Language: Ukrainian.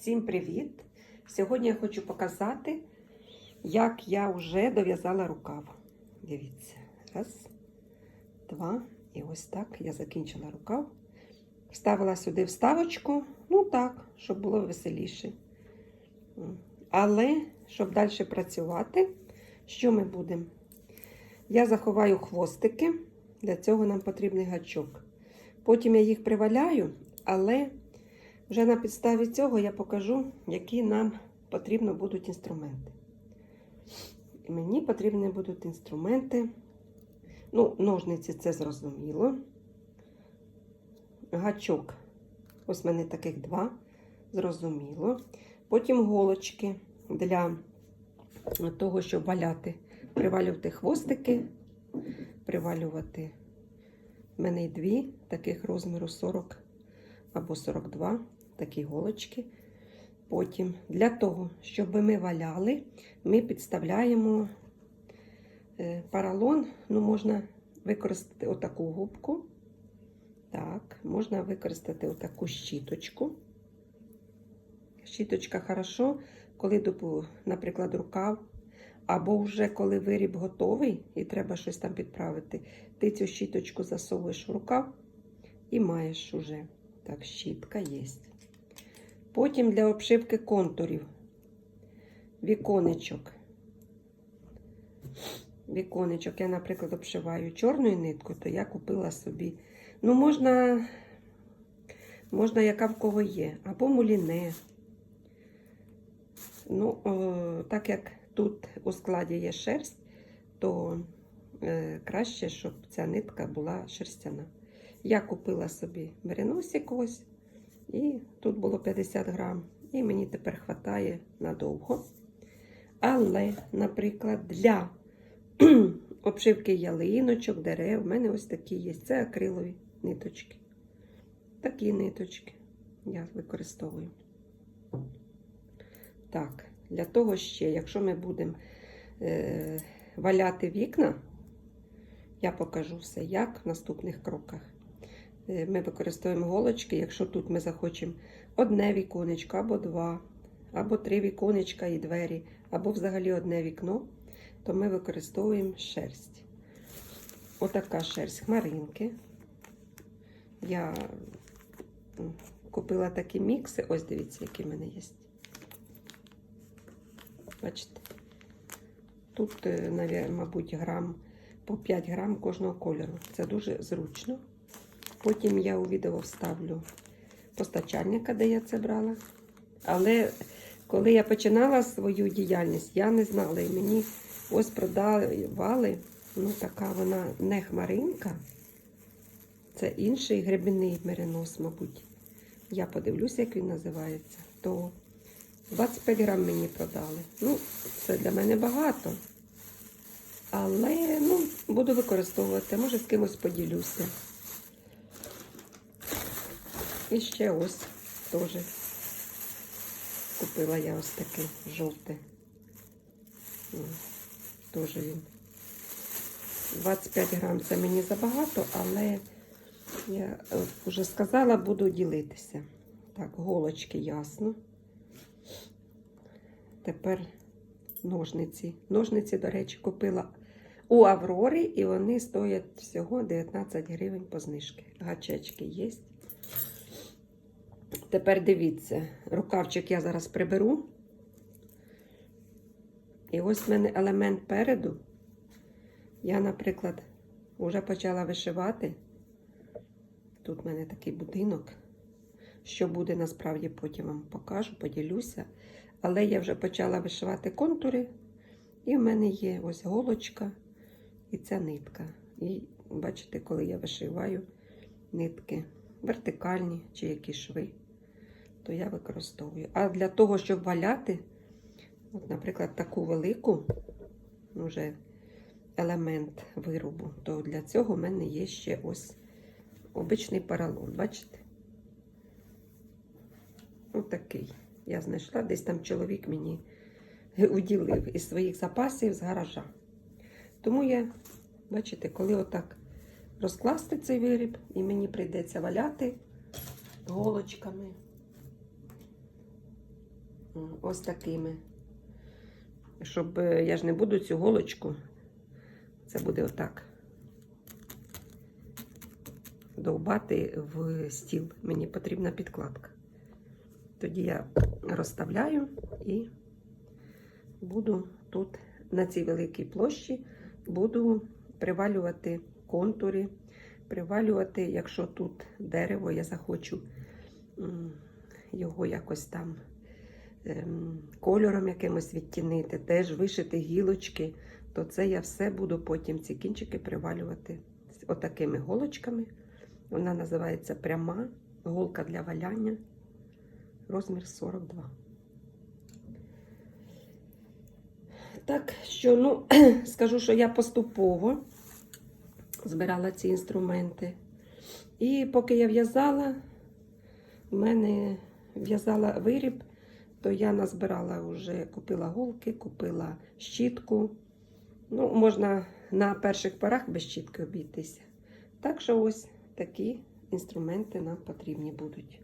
Всім привіт! Сьогодні я хочу показати, як я вже дов'язала рукав. Дивіться, раз, два, і ось так я закінчила рукав. Вставила сюди вставочку, ну так, щоб було веселіше. Але, щоб далі працювати, що ми будемо? Я заховаю хвостики, для цього нам потрібний гачок. Потім я їх приваляю, але вже на підставі цього я покажу, які нам потрібно будуть інструменти. І Мені потрібні будуть інструменти. Ну, ножниці це зрозуміло. Гачок. Ось в мене таких два. Зрозуміло. Потім голочки для того, щоб валяти. Привалювати хвостики, привалювати. В мене дві таких розміру 40 або 42 такі голочки. Потім для того, щоб ми валяли, ми підставляємо е, паралон. Ну, можна використати отаку губку. Так, можна використати отаку щіточку. Щіточка хорошо, коли, наприклад, рукав, або вже коли виріб готовий і треба щось там підправити, ти цю щіточку засовуєш в рукав і маєш уже. Так, щітка є. Потім для обшивки контурів. Віконечок. Віконечок. Я, наприклад, обшиваю чорною ниткою, то я купила собі. Ну, можна, можна, яка в кого є, або муліне. Ну, о, так як тут у складі є шерсть, то е, краще, щоб ця нитка була шерстяна. Я купила собі мериносик ось, і тут було 50 грам, і мені тепер вистачає надовго. Але, наприклад, для обшивки ялиночок, дерев, в мене ось такі є. Це акрилові ниточки. Такі ниточки я використовую. Так, для того ще, якщо ми будемо е, валяти вікна, я покажу все, як в наступних кроках. Е, ми використовуємо голочки, якщо тут ми захочемо одне віконечко, або два, або три віконечка і двері, або взагалі одне вікно, то ми використовуємо шерсть. Отака шерсть хмаринки. Я купила такі мікси, ось дивіться, які в мене є. Бачите? Тут, е, мабуть, грам по 5 грам кожного кольору. Це дуже зручно. Потім я у відео вставлю постачальника, де я це брала. Але коли я починала свою діяльність, я не знала. І мені ось продавали, ну така вона не хмаринка. Це інший гребінний меринос, мабуть. Я подивлюся, як він називається. То 25 грам мені продали. Ну, це для мене багато. Але ну, буду використовувати, може з кимось поділюся. І ще ось теж купила я ось таке жовте. Теж він. 25 грам це мені забагато, але я вже сказала, буду ділитися. Так, голочки ясно. Тепер ножниці. Ножниці, до речі, купила у Аврорі, і вони стоять всього 19 гривень по знижки. Гачечки є. Тепер дивіться, рукавчик я зараз приберу. І ось в мене елемент переду. Я, наприклад, вже почала вишивати. Тут в мене такий будинок. Що буде, насправді, потім вам покажу, поділюся. Але я вже почала вишивати контури, і в мене є ось голочка і ця нитка. І бачите, коли я вишиваю нитки вертикальні чи які шви, то я використовую. А для того, щоб валяти, от, наприклад, таку велику вже елемент виробу, то для цього в мене є ще ось обичний поролон. Бачите? Отакий. Я знайшла, десь там чоловік мені уділив із своїх запасів з гаража. Тому я, бачите, коли отак розкласти цей виріб, і мені прийдеться валяти голочками, ось такими. Щоб е, я ж не буду цю голочку, це буде отак. Довбати в стіл. Мені потрібна підкладка. Тоді я розставляю і буду тут на цій великій площі буду привалювати контури, привалювати, якщо тут дерево, я захочу його якось там кольором якимось відтінити, теж вишити гілочки, то це я все буду потім ці кінчики привалювати отакими голочками. Вона називається пряма голка для валяння, розмір 42. Так що, ну, скажу, що я поступово збирала ці інструменти. І поки я в'язала, в мене в'язала виріб, то я назбирала вже, купила голки, купила щітку. Ну, можна на перших порах без щітки обійтися. Так що ось такі інструменти нам потрібні будуть.